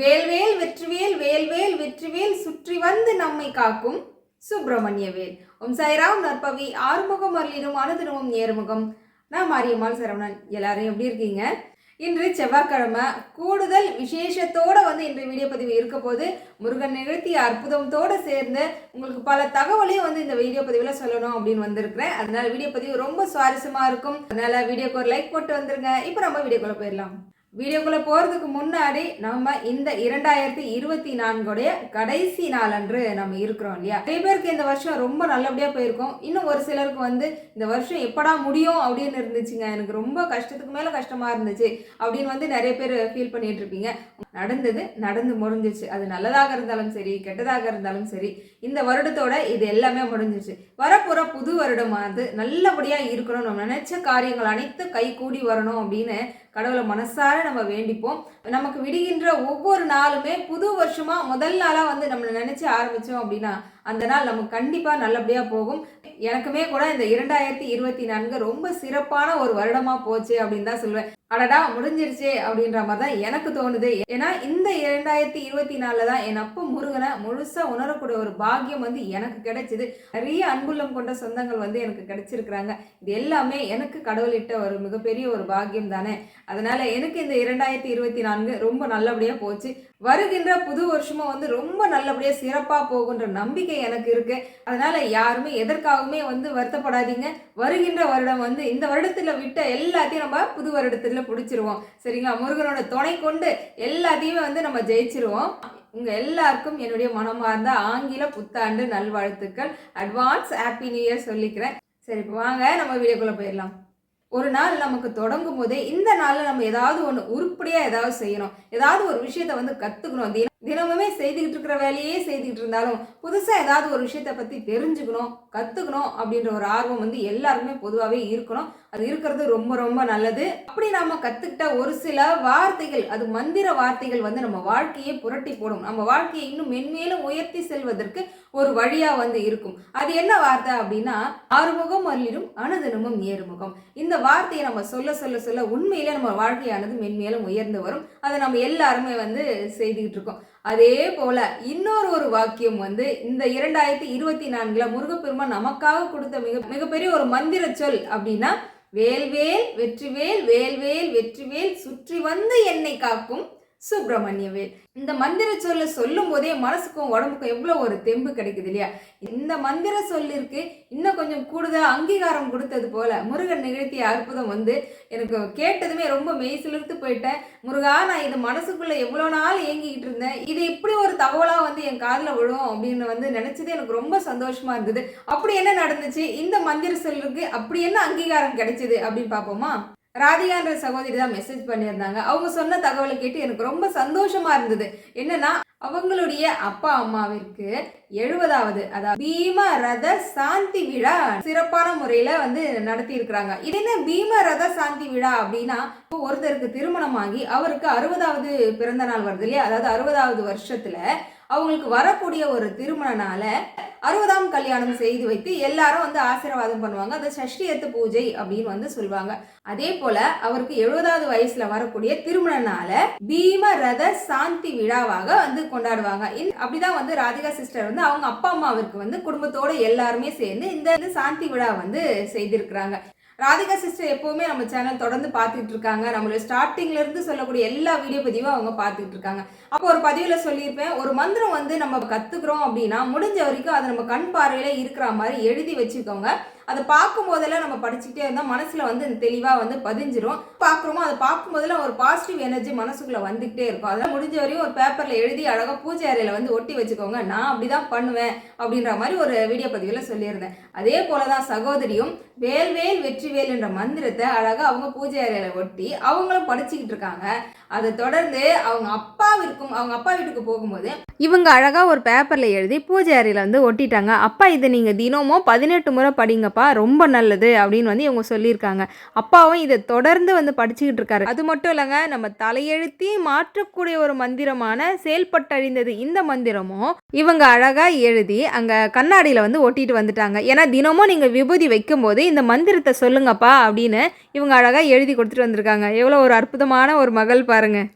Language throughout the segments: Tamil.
வேல்வேல் வெற்றிவேல் வேல்வேல் வெற்றிவேல் சுற்றி வந்து நம்மை காக்கும் சுப்பிரமணிய வேல். ஓம் சாய்ராம் நற்பவி ஆறுமுகம் அருளினும் அனுதினமும் ஏறுமுகம். நான் மாரியம்மாள் சரவணன். எல்லாரும் எப்படி இருக்கீங்க? இன்று செவ்வாய்க்கிழமை. கூடுதல் விசேஷத்தோட வந்து இன்று வீடியோ பதிவு இருக்க போது முருகன் நிகழ்த்திய அற்புதத்தோடு சேர்ந்து உங்களுக்கு பல தகவலையும் வந்து இந்த வீடியோ பதிவில் சொல்லணும் அப்படின்னு வந்திருக்கிறேன். அதனால வீடியோ பதிவு ரொம்ப சுவாரஸ்யமாக இருக்கும். அதனால வீடியோக்கு ஒரு லைக் போட்டு வந்துருங்க. இப்போ நம்ம வீடியோக்குள்ளே போயிடலாம். வீடியோக்குள்ள போறதுக்கு முன்னாடி நம்ம இந்த இரண்டாயிரத்தி இருபத்தி நான்குடைய கடைசி நாள் அன்று நம்ம இருக்கிறோம் இல்லையா? நிறைய பேருக்கு இந்த வருஷம் ரொம்ப நல்லபடியா போயிருக்கும். இன்னும் ஒரு சிலருக்கு வந்து இந்த வருஷம் எப்படா முடியும் அப்படின்னு இருந்துச்சுங்க. எனக்கு ரொம்ப கஷ்டத்துக்கு மேல கஷ்டமா இருந்துச்சு அப்படின்னு வந்து நிறைய பேர் ஃபீல் பண்ணிட்டு இருப்பீங்க. நடந்தது நடந்து முடிஞ்சிச்சு. அது நல்லதாக இருந்தாலும் சரி கெட்டதாக இருந்தாலும் சரி இந்த வருடத்தோட இது எல்லாமே முடிஞ்சிச்சு. வரப்போற புது வருடமானது நல்லபடியா இருக்கணும் நம்ம நினைச்ச காரியங்கள் அனைத்து கை கூடி வரணும் அப்படின்னு கடவுளை மனசார நம்ம வேண்டிப்போம். நமக்கு விடுகின்ற ஒவ்வொரு நாளுமே புது வருஷமா முதல் நாளா வந்து நம்மளை நினைச்சு ஆரம்பிச்சோம் அப்படின்னா அந்த நாள் நமக்கு கண்டிப்பா நல்லபடியா போகும். எனக்குமே கூட இந்த இரண்டாயிரத்தி இருபத்தி நான்கு ரொம்ப சிறப்பான ஒரு வருடமா போச்சு அப்படின்னு தான் சொல்லுவேன். அடடா முடிஞ்சிருச்சே அப்படின்ற மாதிரி தான் எனக்கு தோணுது. ஏன்னா இந்த இரண்டாயிரத்தி இருபத்தி நாலில் தான் என் அப்பா முருகனை முழுசாக உணரக்கூடிய ஒரு பாக்கியம் வந்து எனக்கு கிடைச்சிது. நிறைய அன்புள்ளம் கொண்ட சொந்தங்கள் வந்து எனக்கு கிடைச்சிருக்கிறாங்க. இது எல்லாமே எனக்கு கடவுளிட்ட ஒரு மிகப்பெரிய ஒரு பாக்கியம் தானே. அதனால எனக்கு இந்த இரண்டாயிரத்தி இருபத்தி நான்கு ரொம்ப நல்லபடியாக போச்சு. வருகின்ற புது வருஷமும் வந்து ரொம்ப நல்லபடியாக சிறப்பாக போகுன்ற நம்பிக்கை எனக்கு இருக்கு. அதனால யாருமே எதற்காகவுமே வந்து வருத்தப்படாதீங்க. வருகின்ற வருடம் வந்து இந்த வருடத்தில் விட்ட எல்லாத்தையும் நம்ம புது வருடத்தில் பிடிச்சிருவோம். சரிங்களா? முருகனோட துணை கொண்டு எல்லாத்தையுமே வந்து நம்ம ஜெயிச்சிருவோம். உங்க எல்லாருக்கும் என்னுடைய மனமார்ந்த ஆங்கில புத்தாண்டு நல்வாழ்த்துக்கள். அட்வான்ஸ் ஹாப்பி நியூ இயர் சொல்லிக்கிறேன். சரி இப்போ வாங்க நம்ம வீடியோக்குள்ளே போயிடலாம். ஒரு நாள் நமக்கு தொடங்கும் போதே இந்த நாளில் நம்ம ஏதாவது ஒன்று உருப்படியாக ஏதாவது செய்யணும். ஏதாவது ஒரு விஷயத்த வந்து கற்றுக்கணும் தினமுமே செய்துக்கிட்டு இருக்கிற வேலையே செய்துக்கிட்டு இருந்தாலும் புதுசாக ஏதாவது ஒரு விஷயத்தை பற்றி தெரிஞ்சுக்கணும் கற்றுக்கணும் அப்படின்ற ஒரு ஆர்வம் வந்து எல்லாருக்குமே பொதுவாகவே இருக்கணும். அது இருக்கிறது ரொம்ப ரொம்ப நல்லது. அப்படி நாம் கற்றுக்கிட்ட ஒரு சில வார்த்தைகள் அது மந்திர வார்த்தைகள் வந்து நம்ம வாழ்க்கையை புரட்டி போடும். நம்ம வாழ்க்கையை இன்னும் மென்மேலும் உயர்த்தி செல்வதற்கு ஒரு வழியாக வந்து இருக்கும். அது என்ன வார்த்தை அப்படின்னா ஆறுமுகம் அல்லிடும் அனுதினமும் ஏறுமுகம். இந்த வார்த்தையை நம்ம சொல்ல சொல்ல சொல்ல உண்மையிலே நம்ம வாழ்க்கையானது மென்மேலும் உயர்ந்து வரும். அதை நம்ம எல்லாருமே வந்து செய்துக்கிட்டு இருக்கோம். அதே போல இன்னொரு ஒரு வாக்கியம் வந்து இந்த இரண்டாயிரத்தி இருபத்தி நான்குல முருகப்பெருமான் நமக்காக கொடுத்த மிக மிகப்பெரிய ஒரு மந்திர சொல் அப்படின்னா வேல்வேல் வெற்றிவேல் வேல்வேல் வெற்றிவேல் சுற்றி வந்து என்னை காக்கும் சுப்பிரமணியவேல். இந்த மந்திர சொல்ல சொல்லும் போதே மனசுக்கும் உடம்புக்கும் எவ்வளோ ஒரு தெம்பு கிடைக்குது இல்லையா? இந்த மந்திர சொல்லிற்கு இன்னும் கொஞ்சம் கூடுதல் அங்கீகாரம் கொடுத்தது போல முருகன் நிகழ்த்திய அற்புதம் வந்து எனக்கு கேட்டதுமே ரொம்ப மெய் சிலிர்த்து போயிட்டேன். முருகா நான் இது மனசுக்குள்ள எவ்வளோ நாள் இயங்கிக்கிட்டு இருந்தேன். இது இப்படி ஒரு தகவலாக வந்து என் காதில் விழும் அப்படின்னு வந்து நினைச்சது எனக்கு ரொம்ப சந்தோஷமா இருந்தது. அப்படி என்ன நடந்துச்சு? இந்த மந்திர சொல்லுக்கு அப்படி என்ன அங்கீகாரம் கிடைச்சது அப்படின்னு பார்ப்போமா? ராதிகான்ற சகோதரி தான் மெசேஜ் பண்ணியிருந்தாங்க. அவங்க சொன்ன தகவலை கேட்டு எனக்கு ரொம்ப சந்தோஷமா இருந்தது. என்னன்னா அவங்களுடைய அப்பா அம்மாவிற்கு எழுபதாவது அதாவது பீம ரத சாந்தி விழா சிறப்பான முறையில வந்து நடத்தி இருக்கிறாங்க இது என்ன பீம ரத சாந்தி விழா அப்படின்னா இப்போ ஒருத்தருக்கு திருமணமாகி அவருக்கு அறுபதாவது பிறந்த நாள் வருது இல்லையா? அதாவது அறுபதாவது வருஷத்துல அவங்களுக்கு வரக்கூடிய ஒரு திருமணனால அறுபதாம் கல்யாணம் செய்து வைத்து எல்லாரும் வந்து ஆசீர்வாதம் பண்ணுவாங்க. அது சஷ்டியத்து பூஜை அப்படின்னு வந்து சொல்லுவாங்க. அதே போல அவருக்கு எழுபதாவது வயசுல வரக்கூடிய திருமணனால பீம ரத சாந்தி விழாவாக வந்து கொண்டாடுவாங்க. அப்படிதான் வந்து ராதிகா சிஸ்டர் வந்து அவங்க அப்பா அம்மாவிற்கு வந்து குடும்பத்தோட எல்லாருமே சேர்ந்து இந்த சாந்தி விழா வந்து செய்திருக்கிறாங்க. ராதிகா சிஸ்டர் எப்போவுமே நம்ம சேனல் தொடர்ந்து பார்த்துட்டு இருக்காங்க. நம்மளோட ஸ்டார்டிங்ல இருந்து சொல்லக்கூடிய எல்லா வீடியோ பதிவும் அவங்க பார்த்துட்டு இருக்காங்க. அப்போ ஒரு பதிவில் சொல்லியிருப்பேன் ஒரு மந்திரம் வந்து நம்ம கத்துக்கிறோம் அப்படின்னா முடிஞ்ச வரைக்கும் அதை நம்ம கண் பார்வையில இருக்கிற மாதிரி எழுதி வச்சுக்கோங்க. அதை பார்க்கும் போதெல்லாம் நம்ம படிச்சுக்கிட்டே இருந்தால் மனசில் வந்து தெளிவாக வந்து பதிஞ்சிரும். பார்க்குறோமோ அதை பார்க்கும் போதெல்லாம் ஒரு பாசிட்டிவ் எனர்ஜி மனசுக்குள்ள வந்துகிட்டே இருக்கும். அதெல்லாம் முடிஞ்ச வரையும் ஒரு பேப்பரில் எழுதி அழகாக பூஜை அறையில் வந்து ஒட்டி வச்சுக்கோங்க. நான் அப்படிதான் பண்ணுவேன் அப்படின்ற மாதிரி ஒரு வீடியோ பதிவில் சொல்லியிருந்தேன். அதே போலதான் சகோதரியும் வேல்வேல் வெற்றிவேல் என்ற மந்திரத்தை அழகாக அவங்க பூஜை அறையில் ஒட்டி அவங்களும் படிச்சுக்கிட்டு இருக்காங்க. அதை தொடர்ந்து அவங்க அப்பாவிற்கும் அவங்க அப்பா வீட்டுக்கு போகும்போது இவங்க அழகாக ஒரு பேப்பரில் எழுதி பூஜை அறையில் வந்து ஒட்டிட்டாங்க. அப்பா இதை நீங்கள் தினமும் பதினெட்டு முறை படிங்கப்பா. அப்பா ரொம்ப நல்லது அப்படின்னு வந்து இவங்க சொல்லியிருக்காங்க. அப்பாவும் இதை தொடர்ந்து வந்து படிச்சுக்கிட்டு இருக்காரு. அது மட்டும் இல்லைங்க நம்ம தலையெழுத்தி மாற்றக்கூடிய ஒரு மந்திரமான செயல்பட்டழிந்தது இந்த மந்திரமும் இவங்க அழகாக எழுதி அங்கே கண்ணாடியில் வந்து ஒட்டிட்டு வந்துட்டாங்க. ஏன்னா தினமும் நீங்கள் விபூதி வைக்கும்போது இந்த மந்திரத்தை சொல்லுங்கப்பா அப்படின்னு இவங்க அழகாக எழுதி கொடுத்துட்டு வந்திருக்காங்க. எவ்வளோ ஒரு அற்புதமான ஒரு மகள் பாருங்கள்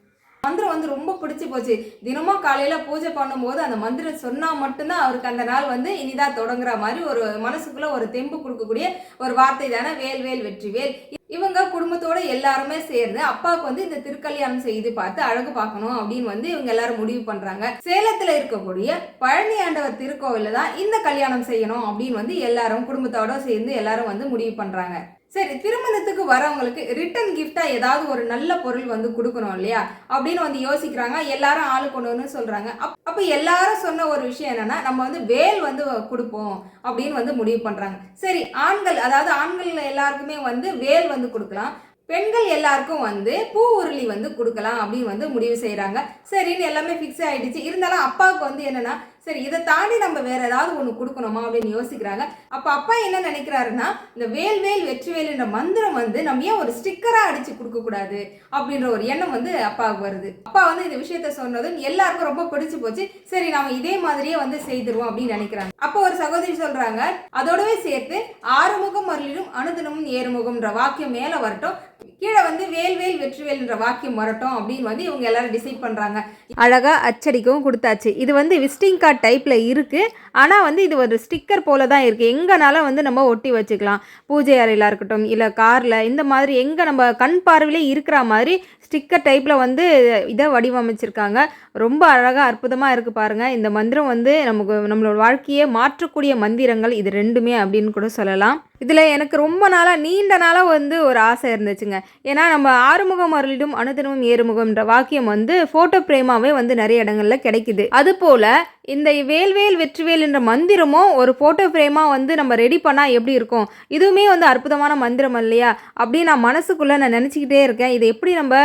மந்திரம் வந்து ரொம்ப பிடிச்சி போச்சு. தினமும் காலையில் பூஜை பண்ணும்போது அந்த மந்திரம் சொன்னால் மட்டும்தான் அவருக்கு அந்த நாள் வந்து இனிதான் தொடங்குற மாதிரி ஒரு மனசுக்குள்ளே ஒரு தெம்பு கொடுக்கக்கூடிய ஒரு வார்த்தை தானே. வேல் வேல் வெற்றி வேல். இவங்க குடும்பத்தோட எல்லாருமே சேர்ந்து அப்பாவுக்கு வந்து இந்த திருக்கல்யாணம் செய்து பார்த்து அழகு பார்க்கணும் அப்படின்னு வந்து இவங்க எல்லாரும் முடிவு பண்றாங்க. சேலத்துல இருக்கக்கூடிய பழனி ஆண்டவர் திருக்கோவில்ல தான் இந்த கல்யாணம் செய்யணும் அப்படின்னு வந்து எல்லாரும் குடும்பத்தோட சேர்ந்து எல்லாரும் வந்து முடிவு பண்றாங்க. சரி திருமணத்துக்கு வரவங்களுக்கு ரிட்டன் கிஃப்டாக ஏதாவது ஒரு நல்ல பொருள் வந்து கொடுக்கணும் இல்லையா? அப்படின்னு வந்து யோசிக்கிறாங்க. எல்லாரும் ஆளு கொண்டு சொல்கிறாங்க அப்- அப்போ எல்லாரும் சொன்ன ஒரு விஷயம் என்னென்னா நம்ம வந்து வேல் வந்து கொடுப்போம் அப்படின்னு வந்து முடிவு பண்ணுறாங்க சரி ஆண்கள் அதாவது ஆண்கள் எல்லாருக்குமே வந்து வேல் வந்து கொடுக்கலாம். பெண்கள் எல்லாருக்கும் வந்து பூ உருளி வந்து கொடுக்கலாம் அப்படின்னு வந்து முடிவு செய்கிறாங்க சரின்னு எல்லாமே ஃபிக்ஸ் ஆகிடுச்சு இருந்தாலும் அப்பாவுக்கு வந்து என்னென்னா சரி இதை தாண்டி நம்ம வேற ஏதாவது ஒன்று கொடுக்கணுமா அப்படின்னு யோசிக்கிறாங்க. அப்போ அப்பா என்ன நினைக்கிறாருன்னா இந்த வேல் வேல் வெற்றி மந்திரம் வந்து நம்ம ஏன் ஒரு ஸ்டிக்கராக அடிச்சு கொடுக்கக்கூடாது அப்படின்ற ஒரு எண்ணம் வந்து அப்பாவுக்கு வருது. அப்பா வந்து இந்த விஷயத்த சொன்னதும் எல்லாருக்கும் ரொம்ப பிடிச்சு போச்சு. சரி நாம இதே மாதிரியே வந்து செய்திருவோம் அப்படின்னு நினைக்கிறாங்க. அப்போ ஒரு சகோதரி சொல்றாங்க அதோடவே சேர்த்து ஆறுமுகம் அருளிலும் அனுதினமும் ஏறுமுகம்ன்ற வாக்கியம் மேலே வரட்டும். கீழே வந்து வேல்வேல் வேல் வெற்றிவேல்ன்ற வாக்கியம் வரட்டும் அப்படின்னு வந்து இவங்க எல்லாரும் டிசைட் பண்ணுறாங்க அழகாக அச்சடிக்கவும் கொடுத்தாச்சு. இது வந்து விசிட்டிங் கார்டு டைப்பில் இருக்குது ஆனால் வந்து இது ஒரு ஸ்டிக்கர் போல தான் இருக்குது எங்கனாலும் வந்து நம்ம ஒட்டி வச்சுக்கலாம். பூஜை அறையில் இருக்கட்டும் இல்லை காரில் இந்த மாதிரி எங்கே நம்ம கண் பார்வையிலே இருக்கிற மாதிரி ஸ்டிக்கர் டைப்பில் வந்து இதை வடிவமைச்சிருக்காங்க. ரொம்ப அழகாக அற்புதமாக இருக்குது பாருங்கள் இந்த மந்திரம் வந்து நமக்கு நம்மளோட வாழ்க்கையை மாற்றக்கூடிய மந்திரங்கள் இது ரெண்டுமே அப்படின்னு கூட சொல்லலாம். இதில் எனக்கு ரொம்ப நாளாக நீண்ட நாளாக வந்து ஒரு ஆசை இருந்துச்சுங்க. ஏன்னா நம்ம ஆறுமுகம் அருளிடும் அனுதினமும் ஏறுமுகம்ன்ற வாக்கியம் வந்து ஃபோட்டோ பிரேமாவே வந்து நிறைய இடங்கள்ல கிடைக்குது. அதுபோல் இந்த வேல்வேல் வெற்றிவேல் என்ற மந்திரமும் ஒரு ஃபோட்டோ ஃப்ரேமாக வந்து நம்ம ரெடி பண்ணால் எப்படி இருக்கும்? இதுவுமே வந்து அற்புதமான மந்திரம் இல்லையா? அப்படின்னு நான் மனசுக்குள்ளே நான் நினச்சிக்கிட்டே இருக்கேன். இதை எப்படி நம்ம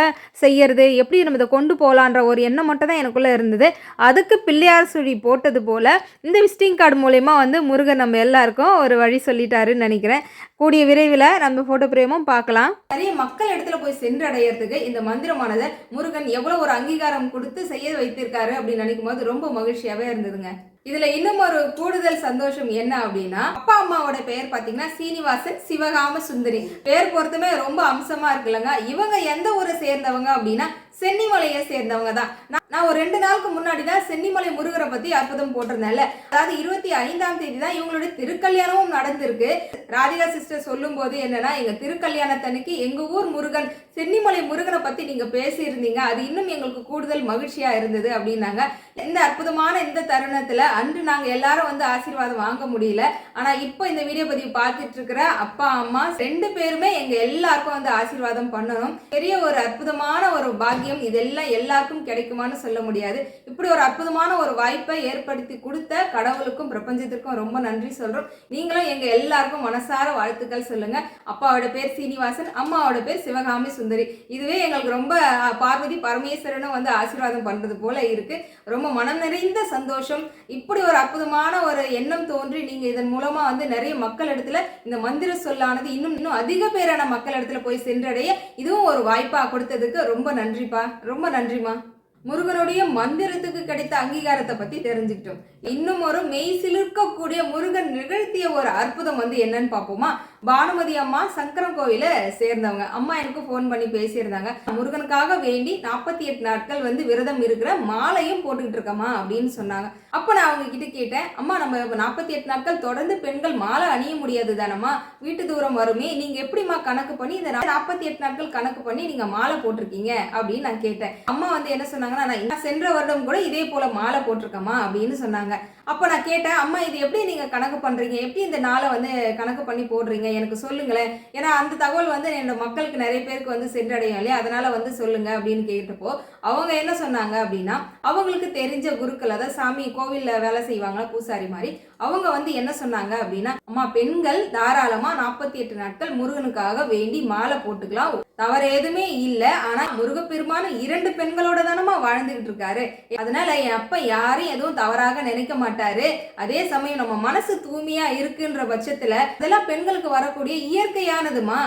செய்யறது? எப்படி நம்ம இதை கொண்டு போகலான்ற ஒரு எண்ணம் மட்டும் தான் எனக்குள்ளே இருந்தது. அதுக்கு பிள்ளையார் சுழி போட்டது போல் இந்த விசிட்டிங் கார்டு மூலயமா வந்து முருகன் நம்ம எல்லாருக்கும் ஒரு வழி சொல்லிட்டாருன்னு நினைக்கிறேன். கூடிய விரைவில் நம்ம ஃபோட்டோ பிரேமும் பார்க்கலாம். நிறைய மக்கள் இடத்துல போய் சென்றடையிறதுக்கு இந்த மந்திரமானதை முருகன் எவ்வளோ ஒரு அங்கீகாரம் கொடுத்து செய்ய வைத்திருக்காரு அப்படின்னு நினைக்கும் போது ரொம்ப மகிழ்ச்சியாகவே இருந்ததுங்க. இதுல இன்னும் ஒரு கூடுதல் சந்தோஷம் என்ன அப்படின்னா அப்பா அம்மாவோட பெயர் பாத்தீங்கன்னா சீனிவாசன் சிவகாம சுந்தரி. பேர் பொறுத்துமே ரொம்ப அம்சமா இருக்குல்லங்க இவங்க எந்த ஊரை சேர்ந்தவங்க அப்படின்னா சென்னிமலையை சேர்ந்தவங்க தான். நான் நான் ஒரு ரெண்டு நாளுக்கு முன்னாடி தான் சென்னிமலை முருகரை பத்தி அற்புதம் போட்டிருந்தேன்ல. அதாவது இருபத்தி ஐந்தாம் தேதி தான் இவங்களுடைய திருக்கல்யாணமும் நடந்திருக்கு. ராதிகா சிஸ்டர் சொல்லும் போது என்னன்னா எங்க திருக்கல்யாணத்தன்னைக்கு எங்க ஊர் முருகன் சென்னிமலை முருகனை பத்தி நீங்க பேசியிருந்தீங்க. அது இன்னும் எங்களுக்கு கூடுதல் மகிழ்ச்சியா இருந்தது அப்படின்னாங்க. இந்த அற்புதமான இந்த தருணத்துல அன்று நாங்க எல்லாரும் வந்து ஆசீர்வாதம் வாங்க முடியல. ஆனா இப்போ இந்த வீடியோ பதிவு பார்த்துட்டு இருக்கிற அப்பா அம்மா ரெண்டு பேருமே எங்க எல்லாருக்கும் வந்து ஆசீர்வாதம் பண்ணணும். பெரிய ஒரு அற்புதமான ஒரு பாக்கியம் இதெல்லாம் எல்லாருக்கும் கிடைக்குமான்னு சொல்ல முடியாது. இப்படி ஒரு அற்புதமான ஒரு வாய்ப்பை ஏற்படுத்தி கொடுத்த கடவுளுக்கும் பிரபஞ்சத்திற்கும் ரொம்ப நன்றி சொல்றோம். நீங்களும் எங்க எல்லாருக்கும் மனசார வாழ்த்துக்கள் சொல்லுங்க. அப்பாவோட பேர் சீனிவாசன் அம்மாவோட பேர் சிவகாமி சுந்தரி. இதுவே எங்களுக்கு ரொம்ப பார்வதி பரமேஸ்வரனும் வந்து ஆசீர்வாதம் பண்றது போல இருக்கு. ரொம்ப மனம் நிறைந்த சந்தோஷம். இப்படி ஒரு அற்புதமான ஒரு எண்ணம் தோன்றி நீங்க இதன் மூலமா வந்து நிறைய மக்கள் இடத்துல இந்த மந்திர சொல்லானது இன்னும் இன்னும் அதிக பேரான மக்கள் இடத்துல போய் சென்றடைய இதுவும் ஒரு வாய்ப்பா கொடுத்ததுக்கு ரொம்ப நன்றிப்பா. ரொம்ப நன்றிமா முருகனுடைய மந்திரத்துக்கு கிடைத்த அங்கீகாரத்தை பத்தி தெரிஞ்சுக்கிட்டோம். இன்னும் ஒரு மெய் சிலிர்க்கக்கூடிய முருகன் நிகழ்த்திய ஒரு அற்புதம் வந்து என்னன்னு பார்ப்போமா? பானுமதி அம்மா சங்கரம் கோவில சேர்ந்தவங்க. அம்மா எனக்கு ஃபோன் பண்ணி பேசியிருந்தாங்க. முருகனுக்காக வேண்டி நாற்பத்தி எட்டு நாட்கள் வந்து விரதம் இருக்கிற மாலையும் போட்டுக்கிட்டு இருக்கம்மா அப்படின்னு சொன்னாங்க. அப்போ நான் அவங்க கிட்ட கேட்டேன் அம்மா நம்ம நாற்பத்தி எட்டு நாட்கள் தொடர்ந்து பெண்கள் மாலை அணிய முடியாது தானம்மா? வீட்டு தூரம் வருமே நீங்க எப்படிம்மா கணக்கு பண்ணி இந்த நாற்பத்தி எட்டு நாட்கள் கணக்கு பண்ணி நீங்க மாலை போட்டிருக்கீங்க? அப்படின்னு நான் கேட்டேன். அம்மா வந்து என்ன சொன்னாங்கன்னா நான் சென்ற வருடம் கூட இதே போல மாலை போட்டிருக்கம்மா அப்படின்னு சொன்னாங்க. அப்போ நான் கேட்டேன் அம்மா இது எப்படி நீங்க கணக்கு பண்றீங்க? எப்படி இந்த நாளை வந்து கணக்கு பண்ணி போடுறீங்க? எனக்கு சொல்லுங்களேன். ஏன்னா அந்த தகவல் வந்து என்னோட மக்களுக்கு நிறைய பேருக்கு வந்து சென்றடையும் இல்லையா? அதனால வந்து சொல்லுங்க அப்படின்னு கேட்டப்போ அவங்க என்ன சொன்னாங்க அப்படின்னா அவங்களுக்கு தெரிஞ்ச குருக்கள் அதாவது சாமி கோவில்ல வேலை செய்வாங்களா பூசாரி மாதிரி அவங்க வந்து என்ன சொன்னாங்க அப்படின்னா அம்மா பெண்கள் தாராளமா நாற்பத்தி எட்டு நாட்கள் முருகனுக்காக வேண்டி மாலை போட்டுக்கலாம். தவறு எதுவுமே இல்ல. ஆனா முருகப்பெருமான இரண்டு பெண்களோட தானமா வாழ்ந்துகிட்டு இருக்காரு. அதனால என் அப்பா யாரையும் எதுவும் தவறாக நினைக்க மாட்டாரு. அதே சமயம் நம்ம மனசு தூய்மையா இருக்குன்ற பட்சத்துல இதெல்லாம் பெண்களுக்கு வரக்கூடிய இயற்கையானதுமா?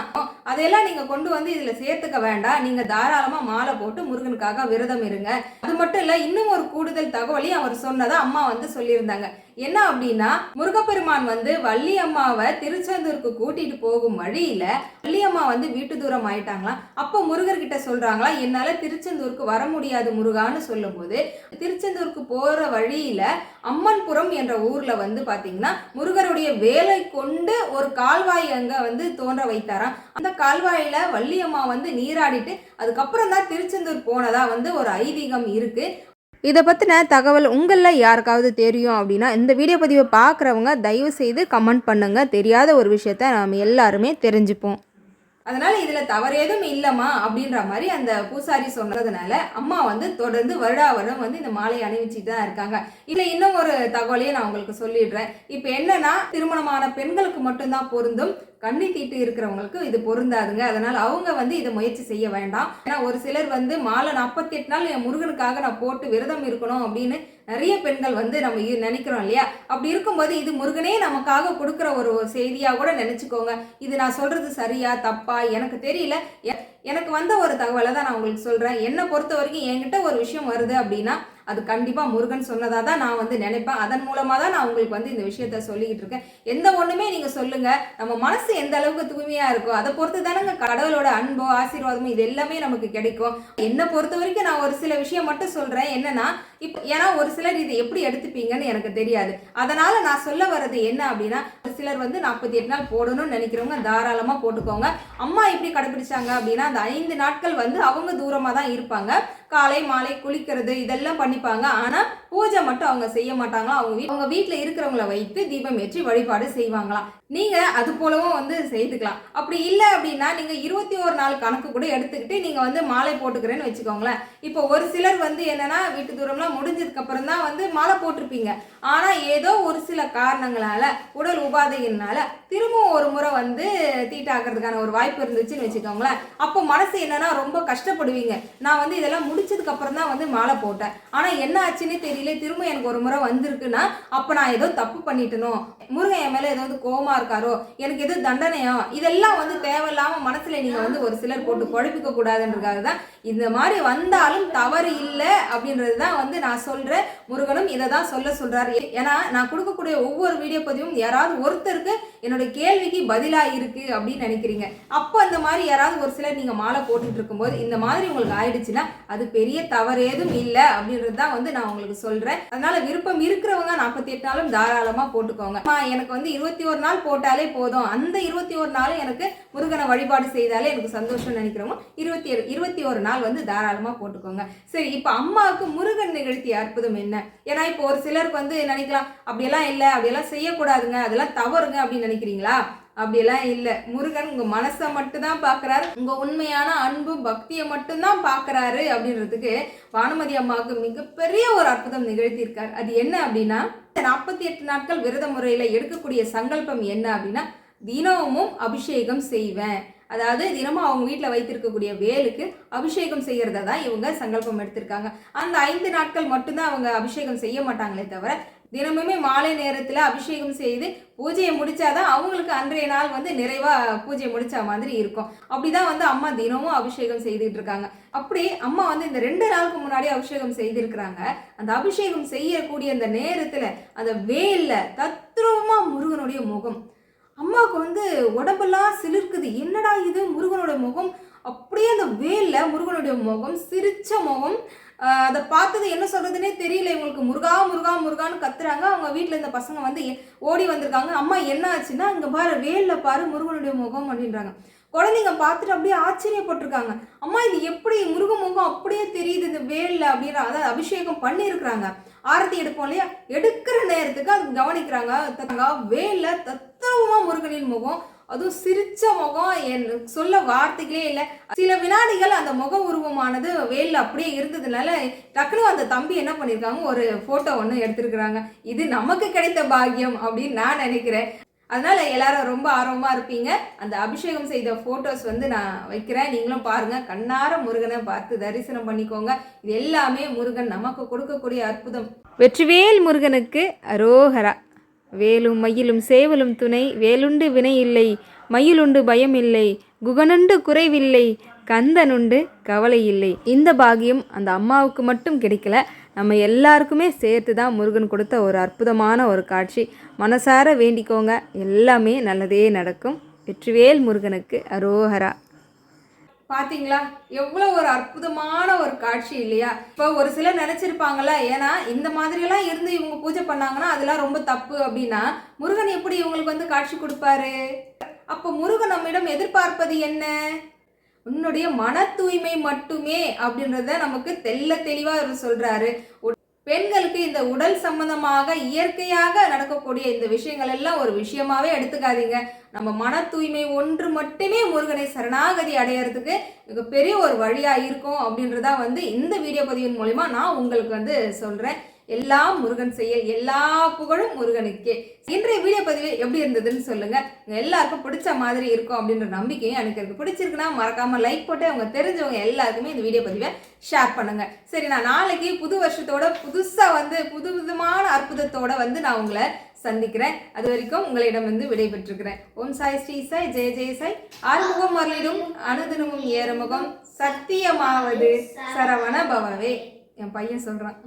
அதையெல்லாம் நீங்க கொண்டு வந்து இதுல சேர்த்துக்க வேண்டாம். நீங்க தாராளமா மாலை போட்டு முருகனுக்காக விரதம் இருங்க. அது மட்டும் இல்ல இன்னும் ஒரு கூடுதல் தகவலையும் அவர் சொன்னதா அம்மா வந்து சொல்லியிருந்தாங்க. என்ன அப்படின்னா முருகப்பெருமான் வந்து வள்ளி அம்மாவை திருச்செந்தூருக்கு கூட்டிட்டு போகும் வழியில வள்ளி அம்மா வந்து வீட்டு தூரம் ஆயிட்டாங்களாம். அப்போ முருகர்கிட்ட சொல்றாங்களா என்னால திருச்செந்தூருக்கு வர முடியாது முருகான்னு சொல்லும்போது திருச்செந்தூருக்கு போற வழியில அம்மன்புரம் என்ற ஊர்ல வந்து பாத்தீங்கன்னா முருகருடைய வேலை கொண்டு ஒரு கால்வாய் அங்க வந்து தோன்ற வைத்தாராம். அந்த கால்வாயில வள்ளி அம்மா வந்து நீராடிட்டு அதுக்கப்புறம் தான் திருச்செந்தூர் போனதா வந்து ஒரு ஐதீகம் இருக்கு. இதை பற்றின தகவல் உங்களில் யாருக்காவது தெரியும் அப்படின்னா இந்த வீடியோ பதிவை பார்க்குறவங்க தயவு செய்து கமெண்ட் பண்ணுங்கள் தெரியாத ஒரு விஷயத்த நாம் எல்லாருமே தெரிஞ்சுப்போம். அதனால் இதில் தவறு எதுவும் இல்லைம்மா அப்படின்ற மாதிரி அந்த பூசாரி சொன்னதுனால அம்மா வந்து தொடர்ந்து வருடா வருடம் வந்து இந்த மாலையை அணிவிச்சுட்டு தான் இருக்காங்க. இதில் இன்னும் ஒரு தகவலையும் நான் உங்களுக்கு சொல்லிடுறேன். இப்போ என்னன்னா திருமணமான பெண்களுக்கு மட்டும்தான் பொருந்தும். கண்ணி தீட்டு இருக்கிறவங்களுக்கு இது பொருந்தாதுங்க. அதனால் அவங்க வந்து இதை முயற்சி செய்ய வேண்டாம். ஏன்னா ஒரு சிலர் வந்து மாலை நாற்பத்தி எட்டு நாள் என் முருகனுக்காக நான் போட்டு விரதம் இருக்கணும் அப்படின்னு நிறைய பெண்கள் வந்து நம்ம நினைக்கிறோம் இல்லையா? அப்படி இருக்கும்போது இது முருகனே நமக்காக கொடுக்குற ஒரு செய்தியாக கூட நினச்சிக்கோங்க. இது நான் சொல்கிறது சரியா தப்பா எனக்கு தெரியல. எனக்கு வந்த ஒரு தகவலை தான் நான் உங்களுக்கு சொல்கிறேன் என்னை பொறுத்த வரைக்கும் என்கிட்ட ஒரு விஷயம் வருது அப்படின்னா அது கண்டிப்பாக முருகன் சொன்னதாக தான் நான் வந்து நினைப்பேன். அதன் மூலமாக தான் நான் உங்களுக்கு வந்து இந்த விஷயத்த சொல்லிக்கிட்டு இருக்கேன். எந்த ஒன்றுமே நீங்கள் சொல்லுங்கள் நம்ம மனசு எந்த அளவுக்கு தூய்மையாக இருக்கோ அதை பொறுத்து தானங்க கடவுளோட அன்போ ஆசீர்வாதமோ இது எல்லாமே நமக்கு கிடைக்கும். என்னை பொறுத்த வரைக்கும் நான் ஒரு சில விஷயம் மட்டும் சொல்கிறேன் என்னன்னா இப்போ ஏன்னா ஒரு சிலர் இதை எப்படி எடுத்துப்பீங்கன்னு எனக்கு தெரியாது. அதனால நான் சொல்ல வர்றது என்ன அப்படின்னா ஒரு சிலர் வந்து நாற்பத்தி எட்டு நாள் போடணும்னு நினைக்கிறவங்க தாராளமாக போட்டுக்கோங்க. அம்மா எப்படி கடைபிடிச்சாங்க அப்படின்னா அந்த ஐந்து நாட்கள் வந்து அவங்க தூரமாக தான் இருப்பாங்க. காலை மாலை குளிக்கிறது இதெல்லாம் பண்ணிப்பாங்க. ஆனால் பூஜை மட்டும் அவங்க செய்ய மாட்டாங்களா? அவங்க வீ- அவங்க வீட்டில் இருக்கிறவங்கள வைத்து தீபம் ஏற்றி வழிபாடு செய்வாங்களாம். நீங்கள் அது போலவும் வந்து செய்துக்கலாம். அப்படி இல்லை அப்படின்னா நீங்கள் இருபத்தி ஒரு நாள் கணக்கு கூட எடுத்துக்கிட்டு நீங்கள் வந்து மாலை போட்டுக்கிறேன்னு வச்சுக்கோங்களேன். இப்போ ஒரு சிலர் வந்து என்னென்னா வீட்டு தூரம்லாம் முடிஞ்சதுக்கப்புறம் தான் வந்து மாலை போட்டிருப்பீங்க. ஆனால் ஏதோ ஒரு சில காரணங்களால் உடல் உபாதையினால திரும்பவும் ஒரு முறை வந்து தீட்டாக்குறதுக்கான ஒரு வாய்ப்பு இருந்துச்சுன்னு வச்சுக்கோங்களேன். அப்போ மனசு என்னன்னா ரொம்ப கஷ்டப்படுவீங்க. நான் வந்து இதெல்லாம் முடிச்சதுக்கு அப்புறம் தான் வந்து மாலை போட்டேன். ஆனால் என்ன ஆச்சுன்னு தெரியல. திரும்ப எனக்கு ஒரு முறை வந்திருக்குன்னா அப்போ நான் ஏதோ தப்பு பண்ணிட்டனும் முருகன் என் மேலே ஏதாவது கோமா இருக்காரோ? எனக்கு எதுவும் தண்டனையோ? இதெல்லாம் வந்து தேவையில்லாமல் மனசில் நீங்கள் வந்து ஒரு சிலர் போட்டு குழப்பிக்க கூடாதுன்றதுக்காக தான் இந்த மாதிரி வந்தாலும் தவறு இல்லை அப்படின்றது தான் வந்து நான் சொல்கிற முருகனும் இதை தான் சொல்ல சொல்றாரு. ஏன்னா நான் கொடுக்கக்கூடிய ஒவ்வொரு வீடியோ பதிவும் யாராவது ஒருத்தருக்கு என்னோட கேள்விக்கு பதிலா இருக்கு அப்படின்னு நினைக்கிறீங்க. அப்போ அந்த மாதிரி யாராவது ஒரு சிலர் நீங்க மாலை போட்டுட்டு இருக்கும்போது இந்த மாதிரி உங்களுக்கு ஆயிடுச்சுன்னா அது பெரிய தவறு ஏதும் இல்லை அப்படின்றது தான் வந்து நான் உங்களுக்கு சொல்றேன். அதனால விருப்பம் இருக்கிறவங்க நாற்பத்தி எட்டு நாளும் தாராளமா போட்டுக்கோங்க. எனக்கு வந்து இருபத்தி ஒரு நாள் போட்டாலே போதும். அந்த இருபத்தி ஒரு நாளும் எனக்கு முருகனை வழிபாடு செய்தாலே எனக்கு சந்தோஷம் நினைக்கிறவங்க இருபத்தி ஏழு இருபத்தி ஒரு நாள் வந்து தாராளமா போட்டுக்கோங்க. சரி இப்போ அம்மாவுக்கு முருகன் நிகழ்த்திய அற்புதம் என்ன? ஏன்னா இப்போ ஒரு சிலருக்கு வந்து நினைக்கலாம் அப்படியெல்லாம் இல்லை அப்படியெல்லாம் செய்யக்கூடாதுங்க அதெல்லாம் தவறுங்க அப்படின்னு நினைக்கிறீங்க. நினைக்கிறீங்களா அப்படியெல்லாம் இல்லை. முருகன் உங்கள் மனசை மட்டும்தான் பார்க்குறாரு உங்கள் உண்மையான அன்பு பக்தியை மட்டும்தான் பார்க்குறாரு அப்படின்றதுக்கு வானுமதி அம்மாவுக்கு மிகப்பெரிய ஒரு அற்புதம் நிகழ்த்தியிருக்கார். அது என்ன அப்படின்னா நாற்பத்தி எட்டு நாட்கள் விரத முறையில் எடுக்கக்கூடிய சங்கல்பம் என்ன அப்படின்னா தினமும் அபிஷேகம் செய்வேன். அதாவது தினமும் அவங்க வீட்டில் வைத்திருக்கக்கூடிய வேலுக்கு அபிஷேகம் செய்கிறத தான் இவங்க சங்கல்பம் எடுத்திருக்காங்க. அந்த ஐந்து நாட்கள் மட்டும்தான் அவங்க அபிஷேகம் செய்ய மாட்டாங்களே தவிர தினமுமே மாலை நேரத்தில் அபிஷேகம் செய்து பூஜையை முடிச்சாதான் அவங்களுக்கு அன்றைய நாள் வந்து நிறைவாக பூஜையை முடிச்ச மாதிரி இருக்கும். அப்படிதான் வந்து அம்மா தினமும் அபிஷேகம் செய்துட்டு இருக்காங்க. அப்படி அம்மா வந்து இந்த ரெண்டு நாளுக்கு முன்னாடி அபிஷேகம் செய்திருக்கிறாங்க. அந்த அபிஷேகம் செய்யக்கூடிய அந்த நேரத்தில் அந்த வேலில் தத்ரூபமாக முருகனுடைய முகம். அம்மாவுக்கு வந்து உடம்பெல்லாம் சிலிர்க்குது. என்னடா இது முருகனோட முகம்? அப்படியே அந்த வேலில் முருகனுடைய முகம் சிரிச்ச முகம் அதை பார்த்தது என்ன சொல்கிறதுனே தெரியல. இவங்களுக்கு முருகா முருகா முருகான்னு கத்துறாங்க. அவங்க வீட்டில் இந்த பசங்க வந்து எ- ஓடி வந்திருக்காங்க. அம்மா என்ன ஆச்சுன்னா இங்கே பாரு வேலில் பாரு முருகனுடைய முகம் அப்படின்றாங்க. குழந்தைங்க பார்த்துட்டு அப்படியே ஆச்சரியப்பட்டிருக்காங்க. அம்மா இது எப்படி? முருக முகம் அப்படியே தெரியுது இந்த வேலில் அப்படின்ற அதாவது அபிஷேகம் பண்ணியிருக்கிறாங்க ஆரத்தி எடுப்போம் இல்லையா? எடுக்கிற நேரத்துக்கு அது கவனிக்கிறாங்க. வேலில் வேல்ல முருகனின் முகம் அதுவும் சிரிச்ச முகம் என் சொல்ல வார்த்தைகளே இல்லை. சில வினாடிகள் அந்த முக உருவமானது வேலில் அப்படியே இருந்ததுனால டக்குனு அந்த தம்பி என்ன பண்ணியிருக்காங்க ஒரு ஃபோட்டோ ஒன்று எடுத்திருக்கிறாங்க. இது நமக்கு கிடைத்த பாக்கியம் அப்படின்னு நான் நினைக்கிறேன். அதனால் எல்லாரும் ரொம்ப ஆர்வமாக இருப்பீங்க. அந்த அபிஷேகம் செய்த ஃபோட்டோஸ் வந்து நான் வைக்கிறேன். நீங்களும் பாருங்கள் கண்ணார முருகனை பார்த்து தரிசனம் பண்ணிக்கோங்க. இது எல்லாமே முருகன் நமக்கு கொடுக்கக்கூடிய அற்புதம். வெற்றிவேல் முருகனுக்கு அரோகரா. வேலும் மயிலும் சேவலும் துணை வேலுண்டு வினை இல்லை மயிலுண்டு பயம் இல்லை குகனுண்டு குறைவில்லை கந்தனுண்டு கவலை இல்லை இந்த பாகியம் அந்த அம்மாவுக்கு மட்டும் கிடைக்கல நம்ம எல்லாருக்குமே சேர்த்து தான் முருகன் கொடுத்த ஒரு அற்புதமான ஒரு காட்சி. மனசார வேண்டிக்கோங்க எல்லாமே நல்லதே நடக்கும். வெற்றிவேல் முருகனுக்கு அரோஹரா. பார்த்தீங்களா எவ்வளோ ஒரு அற்புதமான ஒரு காட்சி இல்லையா? இப்போ ஒரு சிலர் நினைச்சிருப்பாங்கல்ல ஏன்னா இந்த மாதிரியெல்லாம் இருந்து இவங்க பூஜை பண்ணாங்கன்னா அதெல்லாம் ரொம்ப தப்பு அப்படின்னா முருகன் எப்படி இவங்களுக்கு வந்து காட்சி கொடுப்பாரு? அப்போ முருகன் நம்மிடம் எதிர்பார்ப்பது என்ன? உன்னுடைய மன தூய்மை மட்டுமே அப்படின்றத நமக்கு தெள்ள தெளிவாக அவர் சொல்கிறாரு பெண்களுக்கு இந்த உடல் சம்பந்தமாக இயற்கையாக நடக்கக்கூடிய இந்த விஷயங்கள் எல்லாம் ஒரு விஷயமாவே எடுத்துக்காதீங்க. நம்ம மன தூய்மை ஒன்று மட்டுமே முருகனை சரணாகதி அடையறதுக்கு மிகப்பெரிய ஒரு வழியாக இருக்கும் அப்படின்றதா வந்து இந்த வீடியோ பதிவின் மூலிமா நான் உங்களுக்கு வந்து சொல்கிறேன் எல்லாம் முருகன் செயல் எல்லா புகழும் முருகனுக்கே. இன்றைய வீடியோ பதிவு எப்படி இருந்ததுன்னு சொல்லுங்க. எல்லாருக்கும் பிடிச்ச மாதிரி இருக்கும் அப்படின்ற நம்பிக்கையும் எனக்கு இருக்கு. பிடிச்சிருக்குன்னா மறக்காம லைக் போட்டு அவங்க தெரிஞ்சவங்க எல்லாருக்குமே இந்த வீடியோ பதிவை ஷேர் பண்ணுங்க. சரி நான் நாளைக்கு புது வருஷத்தோட புதுசா வந்து புது விதமான அற்புதத்தோட வந்து நான் உங்களை சந்திக்கிறேன். அது வரைக்கும் உங்களிடம் வந்து விடைபெற்றுக்கிறேன் ஓம் சாய் ஸ்ரீ சாய் ஜெய ஜெய சாய். ஆறுமுகம் அருளிடும் அனுதினமும் ஏறுமுகம் சத்தியமாவது சரவண பவவே. என் பையன் சொல்றான்.